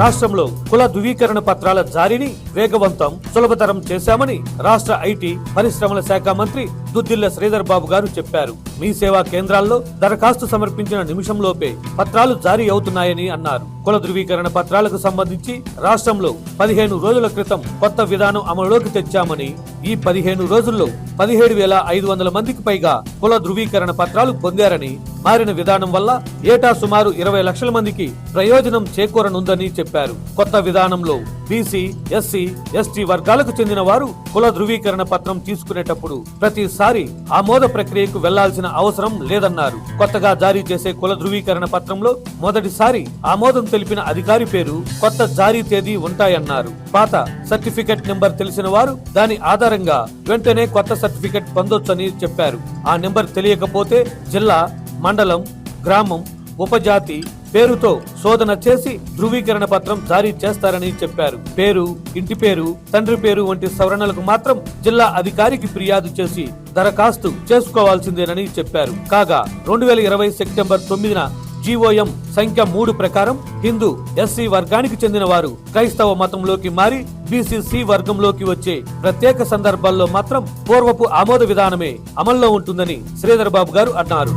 రాష్ట్రంలో కుల ధృవీకరణ పత్రాల జారీని వేగవంతం సులభతరం చేశామని రాష్ట్ర ఐటీ పరిశ్రమల శాఖ మంత్రి దుద్దిల్ల శ్రీధర్ బాబు గారు చెప్పారు. మీ సేవా కేంద్రాల్లో దరఖాస్తు సమర్పించిన నిమిషంలోపే పత్రాలు జారీ అవుతున్నాయని అన్నారు. కుల ధృవీకరణ పత్రాలకు సంబంధించి రాష్ట్రంలో పదిహేను రోజుల క్రితం కొత్త విధానం అమలులోకి తెచ్చామని ఈ పదిహేను రోజుల్లో పదిహేడు వేల ఐదు వందల మందికి పైగా కుల ధృవీకరణ పత్రాలు పొందారని మారిన విధానం వల్ల ఏటా సుమారు ఇరవై లక్షల మందికి ప్రయోజనం చేకూరనుందని చెప్పారు. కొత్త విధానంలో బీసీ ఎస్సీ ఎస్టీ వర్గాలకు చెందిన వారు కుల ధృవీకరణ పత్రం తీసుకునేటప్పుడు ప్రతిసారి ఆమోద ప్రక్రియకు వెళ్ళాల్సిన అవసరం లేదన్నారు. కొత్తగా జారీ చేసే కుల ధృవీకరణ పత్రంలో మొదటిసారి ఆమోదం తెలిపిన అధికారి పేరు కొత్త జారీ తేదీ ఉంటాయన్నారు. పాత సర్టిఫికెట్ నెంబర్ తెలిసిన వారు దాని ఆధారంగా వెంటనే కొత్త సర్టిఫికెట్ పొందొచ్చని చెప్పారు. ఆ నెంబర్ తెలియకపోతే జిల్లా మండలం గ్రామం ఉపజాతి పేరుతో శోధన చేసి ధృవీకరణ పత్రం జారీ చేస్తారని చెప్పారు. పేరు ఇంటి పేరు తండ్రి పేరు వంటి సవరణలకు మాత్రం జిల్లా అధికారికి ఫిర్యాదు చేసి దరఖాస్తు చేసుకోవాల్సిందేనని చెప్పారు. కాగా రెండు వేల ఇరవై సెప్టెంబర్ తొమ్మిదిన జీఓఎం సంఖ్య మూడు ప్రకారం హిందూ ఎస్సీ వర్గానికి చెందిన వారు క్రైస్తవ మతంలోకి మారి బీసీసీ వర్గంలోకి వచ్చే ప్రత్యేక సందర్భాల్లో మాత్రం పూర్వపు ఆమోద విధానమే అమల్లో ఉంటుందని శ్రీధర్ బాబు గారు అన్నారు.